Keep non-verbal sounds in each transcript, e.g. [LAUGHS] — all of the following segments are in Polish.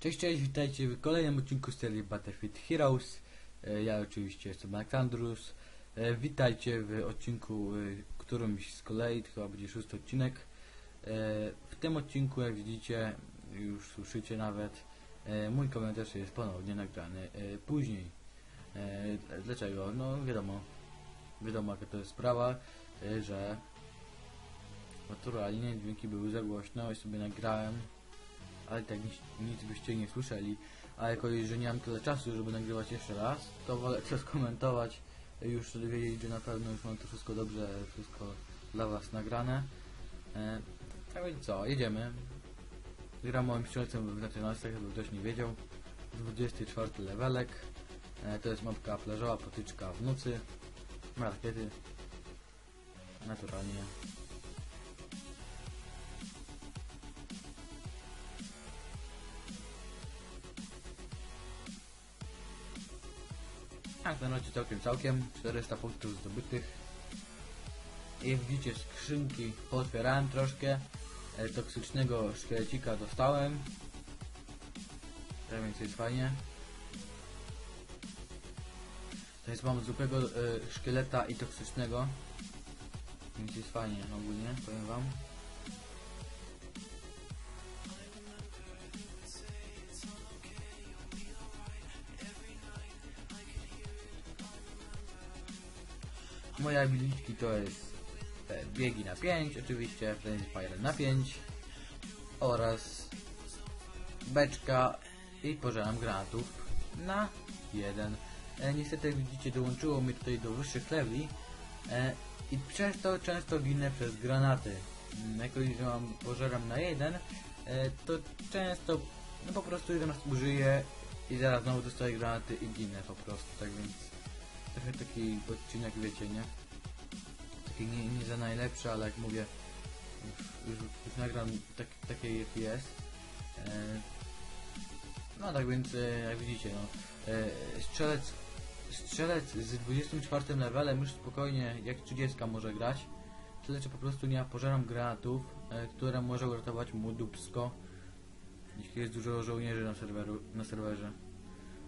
Cześć, cześć, witajcie w kolejnym odcinku serii Battlefield Heroes. E, Ja oczywiście jestem Alexandrus. E, Witajcie w odcinku e, którymś z kolei, to chyba będzie szósty odcinek. W tym odcinku, jak widzicie, już słyszycie nawet, mój komentarz jest ponownie nagrany później. Dlaczego? No wiadomo, wiadomo jaka to jest sprawa, że naturalnie dźwięki były za głośno i sobie nagrałem ale tak nic, nic byście nie słyszeli. A jako że nie mam tyle czasu, żeby nagrywać jeszcze raz, to wolę [LAUGHS] to skomentować, już wiedzieć, że na pewno już mam to wszystko dobrze, wszystko dla was nagrane. E, tak więc co, jedziemy. Gram moim strzelcem w nacjonalistach, jakby ktoś nie wiedział. 24 levelek. E, to jest mapka plażowa, potyczka w nocy. Rakiety. Naturalnie. Na razie całkiem całkiem. 400 punktów zdobytych. I jak widzicie skrzynki pootwierałem troszkę. E, toksycznego szkielecika dostałem. Tak więc jest fajnie. To jest mam zwykłego e, szkieleta i toksycznego. Więc jest fajnie ogólnie, powiem wam. Moje abilitki to jest e, biegi na 5, oczywiście, Flames Fire na 5 oraz beczka i pożaram granatów na 1. E, niestety jak widzicie dołączyło mnie tutaj do wyższych leveli e, i przez to często ginę przez granaty. Mm, Jako że mam pożaram na 1, e, to często no po prostu jeden raz użyję i zaraz znowu dostaję granaty i ginę po prostu, tak więc trochę taki odcinek, wiecie, nie? Taki nie, nie za najlepszy, ale jak mówię, już, już, już nagram tak, jest. E, no tak więc, e, jak widzicie, no, e, strzelec, strzelec z 24 levelem już spokojnie, jak 30 może grać. Tyle, że po prostu nie pożeram granatów, e, które może uratować mu dupsko, jeśli jest dużo żołnierzy na, serweru, na serwerze.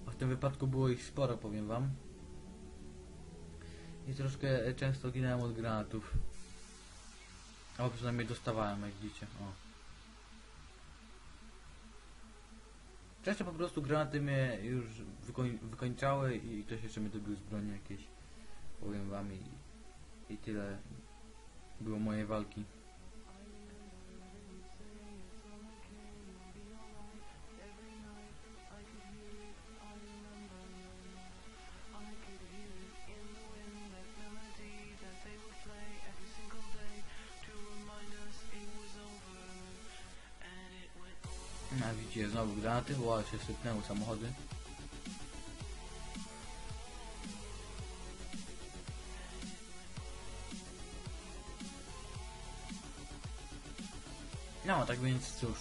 A w tym wypadku było ich sporo, powiem wam. I troszkę często ginąłem od granatów. Albo przynajmniej dostawałem, jak widzicie. O. Często po prostu granaty mnie już wykoń, wykończały i ktoś jeszcze mnie dobił z broni jakiejś. Powiem wam i, i tyle było mojej walki. A widzicie, znowu granaty, bo się sypnęły samochody. No, tak więc cóż.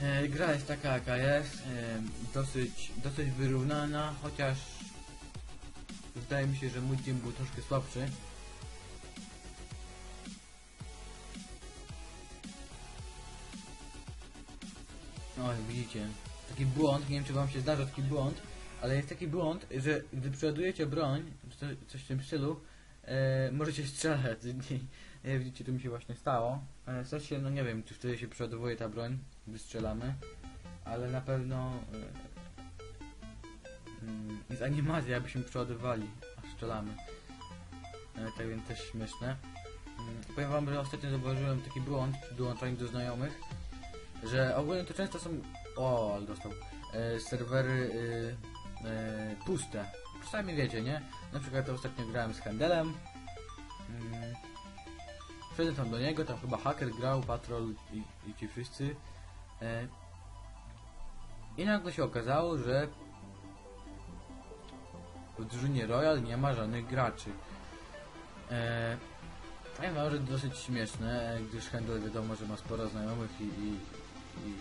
E, gra jest taka jaka jest, e, dosyć, dosyć wyrównana, chociaż wydaje mi się, że mój team był troszkę słabszy. No, jak widzicie, taki błąd, nie wiem czy wam się zdarza taki błąd, ale jest taki błąd, że gdy przeładujecie broń, coś, w tym stylu, e, możecie strzelać. Nie, widzicie, to mi się właśnie stało. E, w sensie, no nie wiem, czy wtedy się przeładowuje ta broń, gdy strzelamy, ale na pewno e, mm, jest animacja, jakbyśmy przeładowali, a strzelamy. E, tak więc też śmieszne. Mm, powiem wam, że ostatnio zauważyłem taki błąd przy dołączaniu do znajomych, że ogólnie to często są. O, ale dostał. E, serwery e, e, puste. Sami wiecie, nie? Na przykład to ostatnio grałem z Handelem. Mm. Wszedłem tam do niego, tam chyba haker grał, patrol i, i ci wszyscy. E, I nagle się okazało, że w drużynie Royal nie ma żadnych graczy. E, Powiem wam, że dosyć śmieszne, e, gdyż Handel wiadomo, że ma sporo znajomych i, i,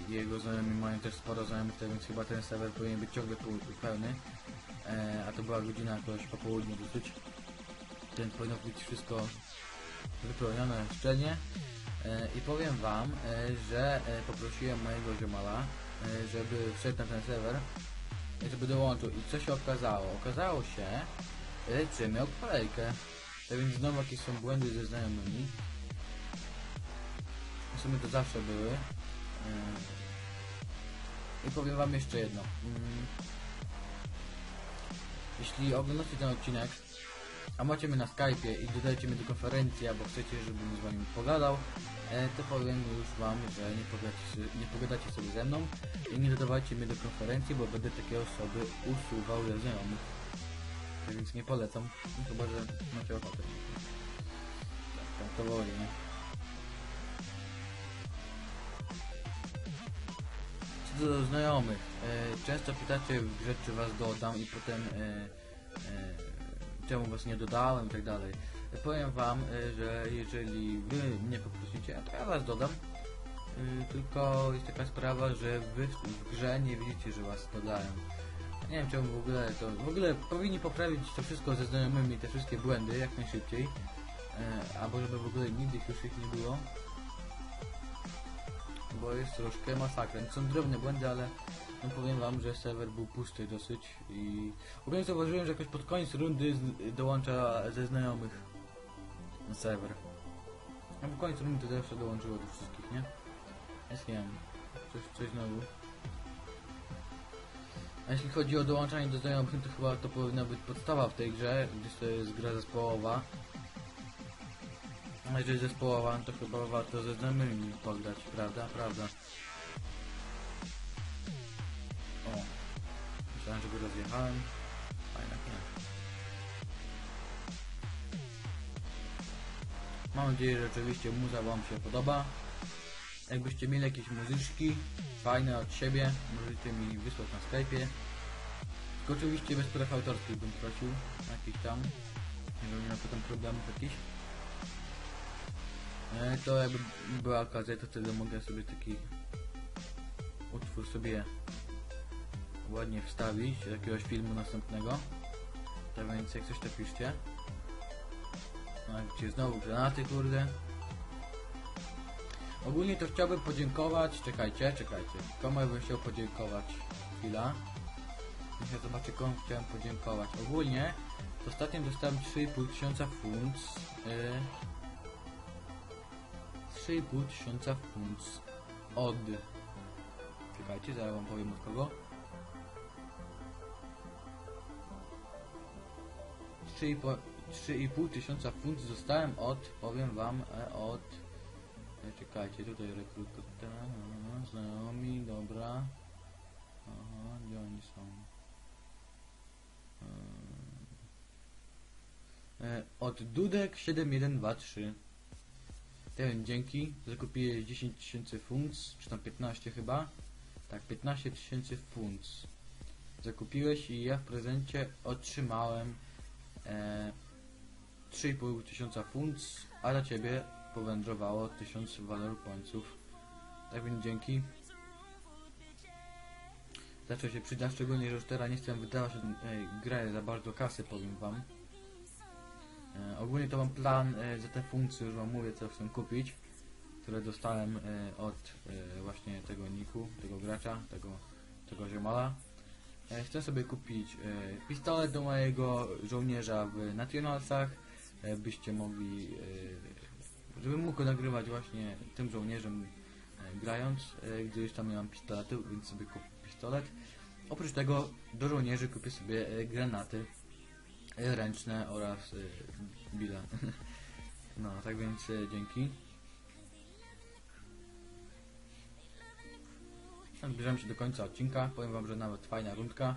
i jego znajomi mają też sporo znajomych, więc chyba ten serwer powinien być ciągle pełny. E, a to była godzina jakoś po południu dosyć. Więc powinno być wszystko wypełnione szczelnie. E, I powiem wam, e, że e, poprosiłem mojego ziomala, e, żeby wszedł na ten serwer, e, żeby dołączył. I co się okazało? Okazało się, e, że miał kolejkę. Tak więc znowu jakieś są błędy ze znajomymi. W sumie to zawsze były. E, I powiem wam jeszcze jedno. Mm, Jeśli oglądacie ten odcinek, a macie mnie na Skype'ie i dodajcie mnie do konferencji, albo chcecie, żebym z wami pogadał, e, to powiem już wam, że nie pogadacie, nie pogadacie sobie ze mną i nie dodawajcie mnie do konferencji, bo będę takie osoby usuwał ze znajomych. Tak więc nie polecam, no chyba, że macie ochotę. Tak, tak to woli, nie? Do znajomych, e, często pytacie w grze, czy was dodam i potem e, e, czemu was nie dodałem i tak dalej. E, Powiem wam, e, że jeżeli wy mnie poprosicie, to ja was dodam. E, tylko jest taka sprawa, że wy w w grze nie widzicie, że was dodałem. Nie wiem czemu w ogóle to. W ogóle powinni poprawić to wszystko ze znajomymi, te wszystkie błędy jak najszybciej. E, albo żeby w ogóle nigdy już ich nie było. Bo jest troszkę masakra. Są drobne błędy, ale no powiem wam, że serwer był pusty dosyć i ogólnie zauważyłem, że jakoś pod koniec rundy dołącza ze znajomych na serwer. A po koniec rundy to zawsze dołączyło do wszystkich, nie? Jest nie wiem, coś, coś znowu. A jeśli chodzi o dołączanie do znajomych, to chyba to powinna być podstawa w tej grze, gdyż to jest gra zespołowa. A jeżeli zespołowa, no to chyba warto ze znajomymi pograć, prawda? Prawda. O. Myślałem, że go rozjechałem. A nie. Mam nadzieję, że oczywiście muza wam się podoba. Jakbyście mieli jakieś muzyczki fajne od siebie, możecie mi wysłać na Skype'ie. Tylko oczywiście bez praw autorskich bym prosił, jakiś tam. Nie ma potem problemów jakichś. E, to jakby była okazja, to wtedy mogę sobie taki utwór sobie ładnie wstawić do jakiegoś filmu następnego. Tak więc jak coś to piszcie. No gdzie znowu granaty kurde. Ogólnie to chciałbym podziękować, czekajcie, czekajcie. Komu bym chciał podziękować? Chwila. Niech ja zobaczę komu chciałem podziękować. Ogólnie ostatnio dostałem 3,5 tysiąca funt. Yy, 3,5 tysiąca funt od... Czekajcie, zaraz wam powiem od kogo. 3,5 3,5 tysiąca funt dostałem od, powiem wam, e, od... E, czekajcie, tutaj rekruta, znajomi, dobra. Aha, gdzie oni są? E, od Dudek 7123. Ten dzięki, zakupiłeś 10 tysięcy funt, czy tam 15 chyba. Tak, 15 tysięcy funt. Zakupiłeś i ja w prezencie otrzymałem e, 3,5 tysiąca funt, a dla ciebie powędrowało 1000 valor pointsów. Tak więc dzięki. Zawsze się przyda, szczególnie, że już teraz nie chcę wydawać e, grę za bardzo kasy, powiem wam. E, ogólnie to mam plan e, za te funkcje, już wam mówię co chcę kupić, które dostałem e, od e, właśnie tego niku, tego gracza, tego, tego ziomala. E, chcę sobie kupić e, pistolet do mojego żołnierza w Nationalsach, e, byście mogli, e, żebym mógł nagrywać właśnie tym żołnierzem e, grając, e, gdyż tam nie mam pistoletu, więc sobie kupię pistolet. Oprócz tego do żołnierzy kupię sobie e, granaty e, ręczne oraz e, bile. [LAUGHS] No, tak więc e, dzięki. Zbliżamy się do końca odcinka. Powiem wam, że nawet fajna rundka.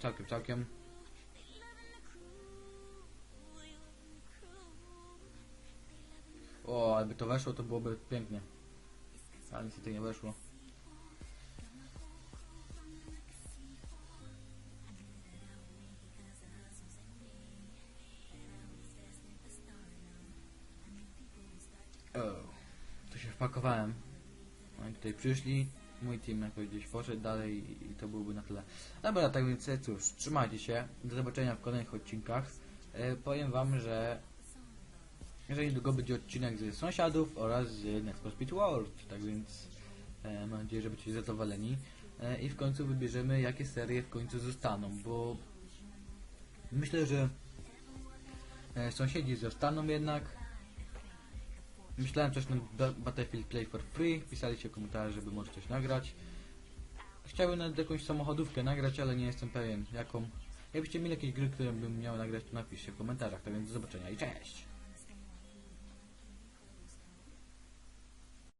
Całkiem, całkiem. O, jakby to weszło, to byłoby pięknie. Ale niestety nie weszło. Wpakowałem. Oni tutaj przyszli, mój team jakoś gdzieś poszedł dalej i to byłby na tyle. Dobra, tak więc e, cóż, trzymajcie się. Do zobaczenia w kolejnych odcinkach. E, powiem wam, że że niedługo będzie odcinek ze sąsiadów oraz z Net for Speed World, tak więc E, mam nadzieję, że będziecie zadowoleni. E, I w końcu wybierzemy, jakie serie w końcu zostaną, bo myślę, że e, sąsiedzi zostaną jednak. Myślałem coś na Ba- Battlefield Play for Free, pisaliście komentarze, żeby może coś nagrać. Chciałbym nawet jakąś samochodówkę nagrać, ale nie jestem pewien jaką. Jakbyście mieli jakieś gry, które bym miał nagrać, to napiszcie w komentarzach. Tak więc do zobaczenia i cześć!